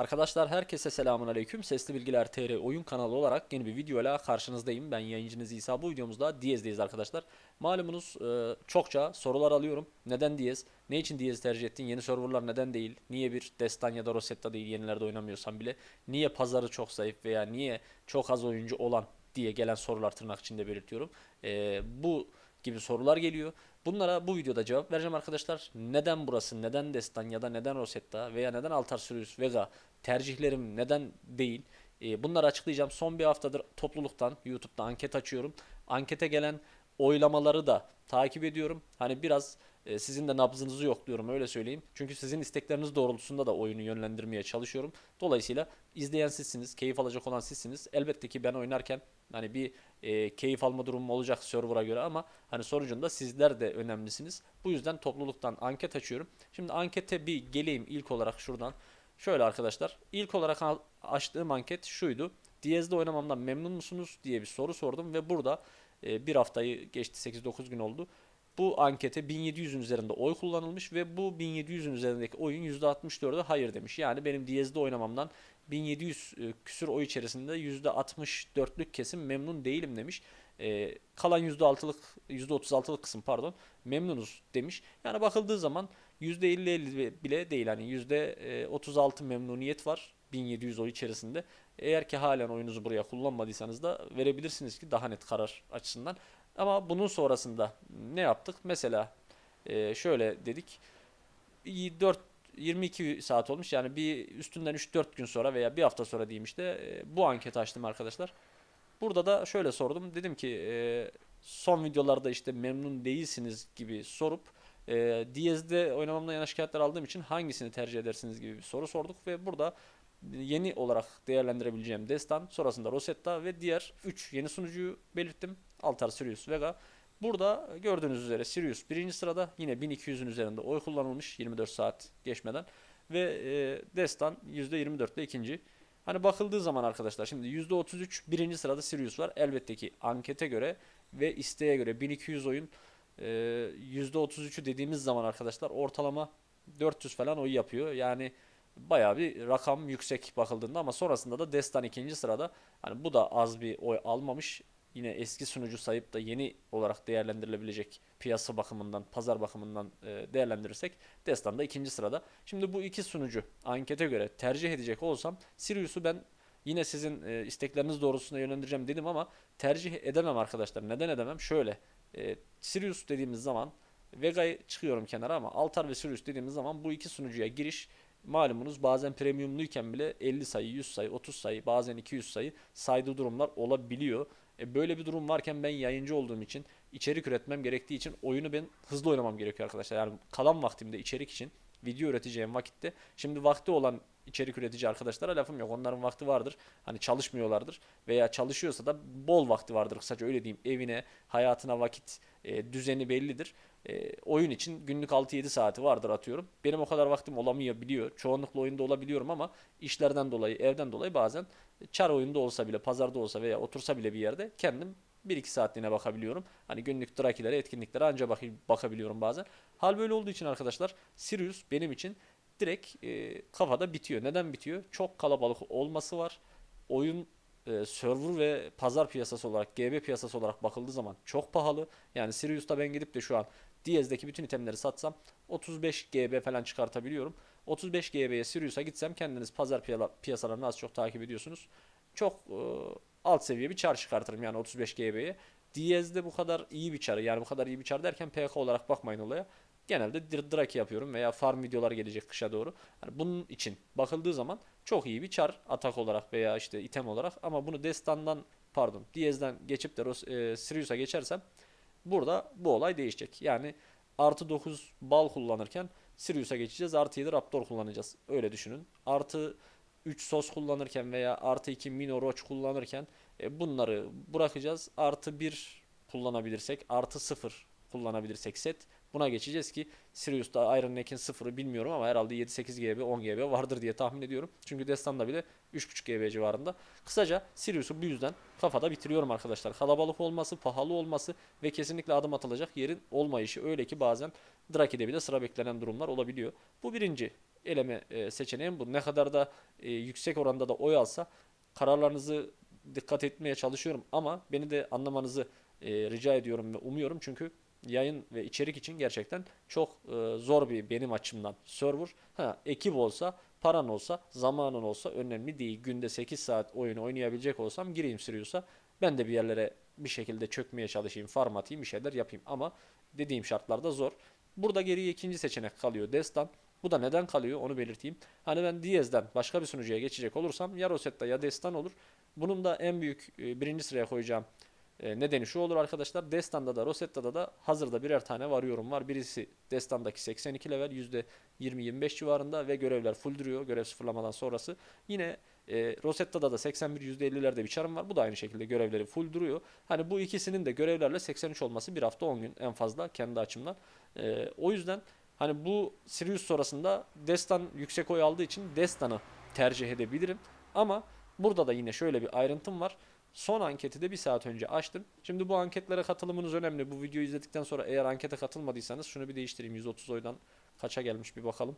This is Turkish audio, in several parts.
Arkadaşlar herkese selamun aleyküm. Sesli Bilgiler TR oyun kanalı olarak yeni bir videoyla karşınızdayım. Ben yayıncınız İsa. Bu videomuzda Diyez'deyiz arkadaşlar. Malumunuz e, çokça sorular alıyorum. Neden Diyez? Ne için Diyez tercih ettin? Yeni serverlar neden değil? Niye bir Destan ya da Rosetta değil yenilerde oynamıyorsan bile? Niye pazarı çok zayıf veya niye çok az oyuncu olan diye gelen sorular tırnak içinde belirtiyorum. E, bu gibi sorular geliyor. Bunlara bu videoda cevap vereceğim arkadaşlar. Neden burası, neden Destan ya da neden Rosetta veya neden Altar Sirius Vega tercihlerim neden değil? Ee, bunları açıklayacağım. Son bir haftadır topluluktan YouTube'da anket açıyorum. Ankete gelen oylamaları da takip ediyorum. Hani biraz e, sizin de nabzınızı yokluyorum öyle söyleyeyim. Çünkü sizin istekleriniz doğrultusunda da oyunu yönlendirmeye çalışıyorum. Dolayısıyla izleyen sizsiniz, keyif alacak olan sizsiniz. Elbette ki ben oynarken hani bir e, keyif alma durumum olacak server'a göre ama hani sonucunda sizler de önemlisiniz. Bu yüzden topluluktan anket açıyorum. Şimdi ankete bir geleyim ilk olarak şuradan. Şöyle arkadaşlar. ilk olarak açtığım anket şuydu. Diyez'de oynamamdan memnun musunuz diye bir soru sordum ve burada e, bir haftayı geçti 8-9 gün oldu. Bu ankete 1700'ün üzerinde oy kullanılmış ve bu 1700'ün üzerindeki oyun %64'ü hayır demiş. Yani benim Diyez'de oynamamdan 1700 e, küsür oy içerisinde %64'lük kesim memnun değilim demiş. E, kalan %6'lık %36'lık kısım pardon memnunuz demiş. Yani bakıldığı zaman %50-50 bile değil hani %36 memnuniyet var 1700 oy içerisinde. Eğer ki halen oyunuzu buraya kullanmadıysanız da verebilirsiniz ki daha net karar açısından. Ama bunun sonrasında ne yaptık? Mesela e, şöyle dedik. 4 22 saat olmuş. Yani bir üstünden 3-4 gün sonra veya bir hafta sonra diyeyim işte e, bu anketi açtım arkadaşlar. Burada da şöyle sordum. Dedim ki e, son videolarda işte memnun değilsiniz gibi sorup e, Diyez'de oynamamdan yana şikayetler aldığım için hangisini tercih edersiniz gibi bir soru sorduk ve burada yeni olarak değerlendirebileceğim Destan, sonrasında Rosetta ve diğer 3 yeni sunucuyu belirttim. Altar, Sirius, Vega. Burada gördüğünüz üzere Sirius birinci sırada yine 1200'ün üzerinde oy kullanılmış 24 saat geçmeden ve e, Destan %24 ile ikinci. Hani bakıldığı zaman arkadaşlar şimdi %33 birinci sırada Sirius var. Elbette ki ankete göre ve isteğe göre 1200 oyun %33'ü dediğimiz zaman arkadaşlar ortalama 400 falan oy yapıyor. Yani bayağı bir rakam yüksek bakıldığında ama sonrasında da Destan ikinci sırada. Hani bu da az bir oy almamış. Yine eski sunucu sayıp da yeni olarak değerlendirilebilecek piyasa bakımından, pazar bakımından e, değerlendirirsek Destan da ikinci sırada. Şimdi bu iki sunucu ankete göre tercih edecek olsam Sirius'u ben yine sizin e, istekleriniz doğrultusunda yönlendireceğim dedim ama tercih edemem arkadaşlar. Neden edemem? Şöyle e, Sirius dediğimiz zaman Vega'yı çıkıyorum kenara ama Altar ve Sirius dediğimiz zaman bu iki sunucuya giriş malumunuz bazen premiumluyken bile 50 sayı, 100 sayı, 30 sayı, bazen 200 sayı saydığı durumlar olabiliyor. E böyle bir durum varken ben yayıncı olduğum için içerik üretmem gerektiği için oyunu ben hızlı oynamam gerekiyor arkadaşlar. Yani kalan vaktimde içerik için video üreteceğim vakitte şimdi vakti olan içerik üretici arkadaşlara lafım yok. Onların vakti vardır. Hani çalışmıyorlardır veya çalışıyorsa da bol vakti vardır kısaca öyle diyeyim. Evine, hayatına vakit e, düzeni bellidir. E, oyun için günlük 6-7 saati vardır atıyorum. Benim o kadar vaktim olamayabiliyor. Çoğunlukla oyunda olabiliyorum ama işlerden dolayı, evden dolayı bazen çar oyunda olsa bile, pazarda olsa veya otursa bile bir yerde kendim 1-2 saatliğine bakabiliyorum. Hani günlük drakilere, etkinliklere anca bak bakabiliyorum bazen. Hal böyle olduğu için arkadaşlar Sirius benim için direkt e, kafada bitiyor. Neden bitiyor? Çok kalabalık olması var. Oyun e, server ve pazar piyasası olarak, GB piyasası olarak bakıldığı zaman çok pahalı. Yani Sirius'ta ben gidip de şu an Diyez'deki bütün itemleri satsam 35 GB falan çıkartabiliyorum. 35 GB'ye Sirius'a gitsem kendiniz pazar piya- piyasalarını az çok takip ediyorsunuz. Çok e, alt seviye bir çar çıkartırım yani 35 GB'ye. Diyez'de bu kadar iyi bir çar yani bu kadar iyi bir çar derken PK olarak bakmayın olaya. Genelde Draki yapıyorum veya farm videolar gelecek kışa doğru. Hani bunun için bakıldığı zaman çok iyi bir çar atak olarak veya işte item olarak ama bunu Destan'dan pardon Diyez'den geçip de Ros- e, Sirius'a geçersem burada bu olay değişecek. Yani artı 9 bal kullanırken Sirius'a geçeceğiz. Artı 7 Raptor kullanacağız. Öyle düşünün. Artı 3 sos kullanırken veya artı 2 Mino Roach kullanırken e, bunları bırakacağız. Artı 1 kullanabilirsek, artı 0 kullanabilirsek set. Buna geçeceğiz ki Sirius'ta Iron Neck'in sıfırı bilmiyorum ama herhalde 7-8 GB, 10 GB vardır diye tahmin ediyorum. Çünkü Destan'da bile 3.5 GB civarında. Kısaca Sirius'u bu yüzden kafada bitiriyorum arkadaşlar. Kalabalık olması, pahalı olması ve kesinlikle adım atılacak yerin olmayışı. Öyle ki bazen Draki'de bile sıra beklenen durumlar olabiliyor. Bu birinci eleme e, seçeneğim bu. Ne kadar da e, yüksek oranda da oy alsa kararlarınızı dikkat etmeye çalışıyorum ama beni de anlamanızı e, rica ediyorum ve umuyorum çünkü yayın ve içerik için gerçekten çok e, zor bir benim açımdan server. Ha ekip olsa, paran olsa, zamanın olsa önemli değil. Günde 8 saat oyun oynayabilecek olsam gireyim Sirius'a. Ben de bir yerlere bir şekilde çökmeye çalışayım, farm atayım, bir şeyler yapayım ama dediğim şartlarda zor. Burada geriye ikinci seçenek kalıyor Destan. Bu da neden kalıyor onu belirteyim. Hani ben Diez'den başka bir sunucuya geçecek olursam ya Rosetta ya Destan olur. Bunun da en büyük e, birinci sıraya koyacağım e, nedeni şu olur arkadaşlar. Destan'da da Rosetta'da da hazırda birer tane varıyorum var. Birisi Destan'daki 82 level %20-25 civarında ve görevler full duruyor görev sıfırlamadan sonrası. Yine e, Rosetta'da da 81 %50'lerde bir çarım var. Bu da aynı şekilde görevleri full duruyor. Hani bu ikisinin de görevlerle 83 olması bir hafta 10 gün en fazla kendi açımdan. E, o yüzden hani bu Sirius sonrasında Destan yüksek oy aldığı için Destan'ı tercih edebilirim. Ama burada da yine şöyle bir ayrıntım var. Son anketi de bir saat önce açtım. Şimdi bu anketlere katılımınız önemli. Bu videoyu izledikten sonra eğer ankete katılmadıysanız şunu bir değiştireyim. 130 oydan kaça gelmiş bir bakalım.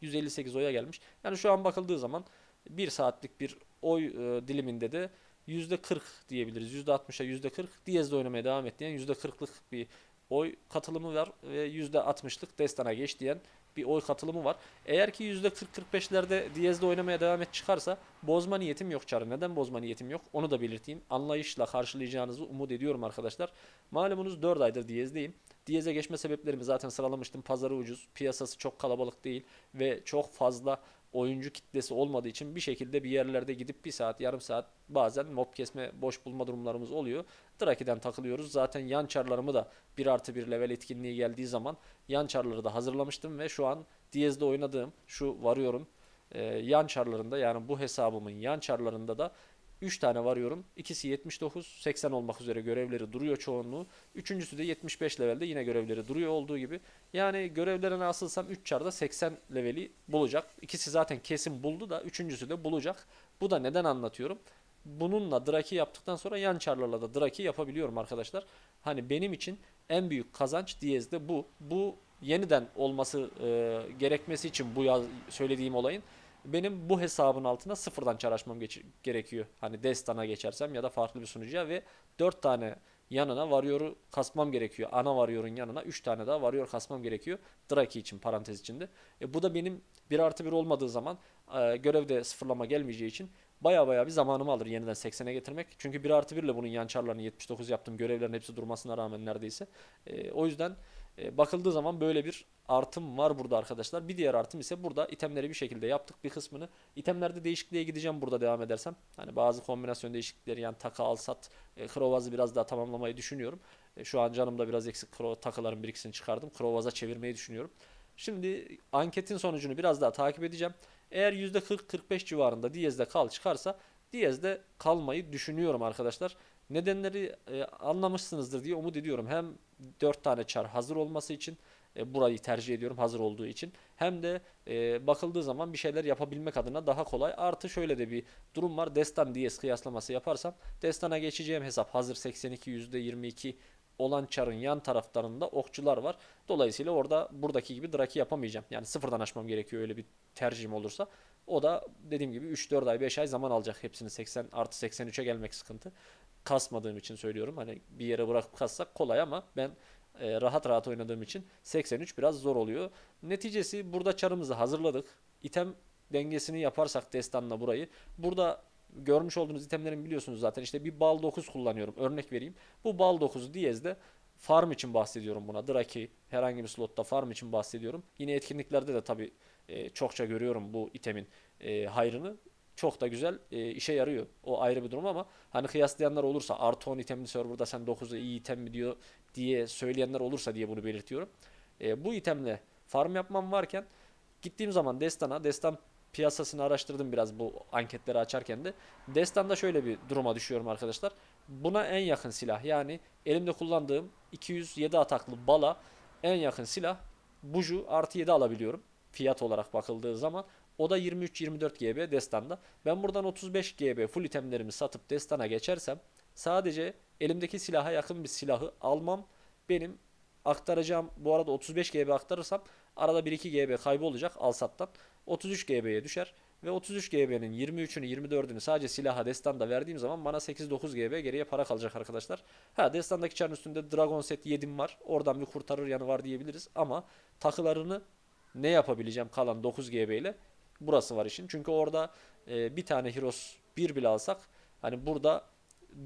158 oya gelmiş. Yani şu an bakıldığı zaman bir saatlik bir oy e, diliminde de %40 diyebiliriz. %60'a %40 Diyez'de oynamaya devam et diyen %40'lık bir oy katılımı var ve %60'lık Destan'a geç diyen bir oy katılımı var. Eğer ki %40-45'lerde Diyez'de oynamaya devam et çıkarsa bozma niyetim yok çarı. Neden bozma niyetim yok? Onu da belirteyim. Anlayışla karşılayacağınızı umut ediyorum arkadaşlar. Malumunuz 4 aydır Diyez'deyim. Diyez'e geçme sebeplerimi zaten sıralamıştım. Pazarı ucuz, piyasası çok kalabalık değil ve çok fazla oyuncu kitlesi olmadığı için bir şekilde bir yerlerde gidip bir saat, yarım saat bazen mob kesme, boş bulma durumlarımız oluyor. Draki'den takılıyoruz. Zaten yan çarlarımı da 1 artı 1 level etkinliği geldiği zaman yan çarları da hazırlamıştım ve şu an Diyez'de oynadığım şu varıyorum e, yan çarlarında yani bu hesabımın yan çarlarında da 3 tane varıyorum. İkisi 79, 80 olmak üzere görevleri duruyor çoğunluğu. Üçüncüsü de 75 levelde yine görevleri duruyor olduğu gibi. Yani görevlerine asılsam 3 çarda 80 leveli bulacak. İkisi zaten kesin buldu da üçüncüsü de bulacak. Bu da neden anlatıyorum? Bununla Draki yaptıktan sonra yan çarlarla da Draki yapabiliyorum arkadaşlar. Hani benim için en büyük kazanç Diyez'de bu. Bu yeniden olması e, gerekmesi için bu yaz, söylediğim olayın benim bu hesabın altına sıfırdan çar açmam geç- gerekiyor. Hani Destan'a geçersem ya da farklı bir sunucuya ve 4 tane yanına varyoru kasmam gerekiyor. Ana varyorun yanına 3 tane daha varyor kasmam gerekiyor. Draki için parantez içinde. E, bu da benim 1 artı 1 olmadığı zaman e, görevde sıfırlama gelmeyeceği için baya baya bir zamanımı alır yeniden 80'e getirmek. Çünkü 1 artı 1 ile bunun yan çarlarını 79 yaptım. Görevlerin hepsi durmasına rağmen neredeyse. E, o yüzden e, bakıldığı zaman böyle bir artım var burada arkadaşlar. Bir diğer artım ise burada itemleri bir şekilde yaptık bir kısmını. İtemlerde değişikliğe gideceğim burada devam edersem. Hani bazı kombinasyon değişiklikleri yani taka al sat e, Krovaz'ı biraz daha tamamlamayı düşünüyorum. E, şu an canımda biraz eksik Kro takıların bir ikisini çıkardım. Krovaz'a çevirmeyi düşünüyorum. Şimdi anketin sonucunu biraz daha takip edeceğim. Eğer %40-45 civarında Diyez'de kal çıkarsa Diyez'de kalmayı düşünüyorum arkadaşlar. Nedenleri e, anlamışsınızdır diye umut ediyorum. Hem 4 tane çar hazır olması için e, burayı tercih ediyorum hazır olduğu için. Hem de e, bakıldığı zaman bir şeyler yapabilmek adına daha kolay. Artı şöyle de bir durum var. Destan DS kıyaslaması yaparsam Destan'a geçeceğim hesap hazır 82 %22 olan çarın yan taraflarında okçular var. Dolayısıyla orada buradaki gibi draki yapamayacağım. Yani sıfırdan açmam gerekiyor öyle bir tercihim olursa. O da dediğim gibi 3-4 ay 5 ay zaman alacak hepsini 80 artı 83'e gelmek sıkıntı. Kasmadığım için söylüyorum. Hani bir yere bırakıp kassak kolay ama ben e, rahat rahat oynadığım için 83 biraz zor oluyor. Neticesi burada çarımızı hazırladık. İtem dengesini yaparsak destanla burayı. Burada görmüş olduğunuz itemlerin biliyorsunuz zaten işte bir bal 9 kullanıyorum. Örnek vereyim. Bu bal 9'u Diyez'de farm için bahsediyorum buna. Draki herhangi bir slotta farm için bahsediyorum. Yine etkinliklerde de tabii e, çokça görüyorum bu itemin e, hayrını. Çok da güzel e, işe yarıyor. O ayrı bir durum ama hani kıyaslayanlar olursa artı 10 itemli serverda sen 9'u iyi item mi diyor diye söyleyenler olursa diye bunu belirtiyorum. E, bu itemle farm yapmam varken gittiğim zaman Destan'a, Destan piyasasını araştırdım biraz bu anketleri açarken de. Destan'da şöyle bir duruma düşüyorum arkadaşlar. Buna en yakın silah yani elimde kullandığım 207 ataklı bala en yakın silah Buju artı 7 alabiliyorum. Fiyat olarak bakıldığı zaman. O da 23-24 GB Destan'da. Ben buradan 35 GB full itemlerimi satıp Destan'a geçersem sadece elimdeki silaha yakın bir silahı almam benim aktaracağım bu arada 35 GB aktarırsam Arada 1-2 GB kaybı olacak alsattan. 33 GB'ye düşer. Ve 33 GB'nin 23'ünü 24'ünü sadece silaha destanda verdiğim zaman bana 8-9 GB geriye para kalacak arkadaşlar. Ha destandaki çarın üstünde Dragon Set 7'm var. Oradan bir kurtarır yanı var diyebiliriz. Ama takılarını ne yapabileceğim kalan 9 GB ile? Burası var işin. Çünkü orada e, bir tane Heroes 1 bile alsak hani burada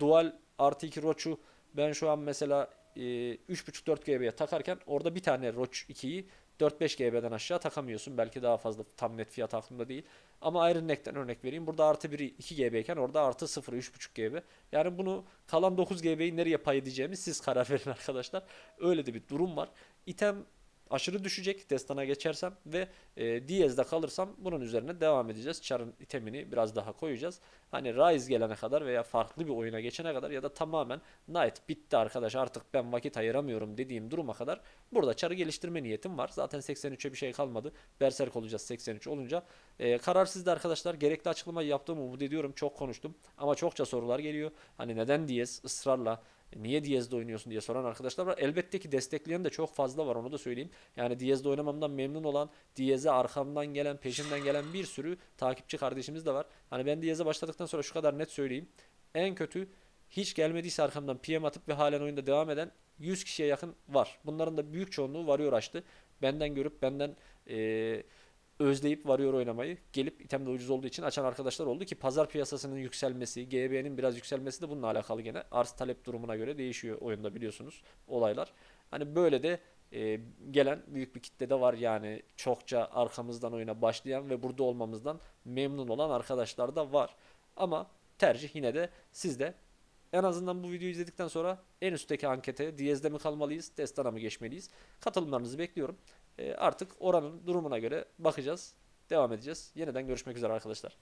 dual artı 2 Roach'u ben şu an mesela e, 3.5-4 GB'ye takarken orada bir tane Roach 2'yi 4-5 GB'den aşağı takamıyorsun. Belki daha fazla tam net fiyat aklımda değil. Ama Iron Neck'ten örnek vereyim. Burada artı 1'i 2 GB iken orada artı 0'ı 3.5 GB. Yani bunu kalan 9 GB'yi nereye pay edeceğimi siz karar verin arkadaşlar. Öyle de bir durum var. İtem aşırı düşecek destana geçersem ve e, Diyez'de kalırsam bunun üzerine devam edeceğiz. Char'ın itemini biraz daha koyacağız. Hani Rise gelene kadar veya farklı bir oyuna geçene kadar ya da tamamen Knight bitti arkadaş artık ben vakit ayıramıyorum dediğim duruma kadar burada Char'ı geliştirme niyetim var. Zaten 83'e bir şey kalmadı. Berserk olacağız 83 olunca. E, karar arkadaşlar. Gerekli açıklamayı yaptığımı umut ediyorum. Çok konuştum ama çokça sorular geliyor. Hani neden Diyez ısrarla niye Diyez'de oynuyorsun diye soran arkadaşlar var. Elbette ki destekleyen de çok fazla var onu da söyleyeyim. Yani Diyez'de oynamamdan memnun olan, Diyez'e arkamdan gelen, peşimden gelen bir sürü takipçi kardeşimiz de var. Hani ben Diyez'e başladıktan sonra şu kadar net söyleyeyim. En kötü hiç gelmediyse arkamdan PM atıp ve halen oyunda devam eden 100 kişiye yakın var. Bunların da büyük çoğunluğu varıyor açtı. Benden görüp benden eee özleyip varıyor oynamayı gelip item de ucuz olduğu için açan arkadaşlar oldu ki pazar piyasasının yükselmesi, GB'nin biraz yükselmesi de bununla alakalı gene arz talep durumuna göre değişiyor oyunda biliyorsunuz olaylar. Hani böyle de e, gelen büyük bir kitle de var yani çokça arkamızdan oyuna başlayan ve burada olmamızdan memnun olan arkadaşlar da var. Ama tercih yine de sizde. En azından bu videoyu izledikten sonra en üstteki ankete Diyez'de mi kalmalıyız, Destan'a mı geçmeliyiz? Katılımlarınızı bekliyorum. E, artık oranın durumuna göre bakacağız. Devam edeceğiz. Yeniden görüşmek üzere arkadaşlar.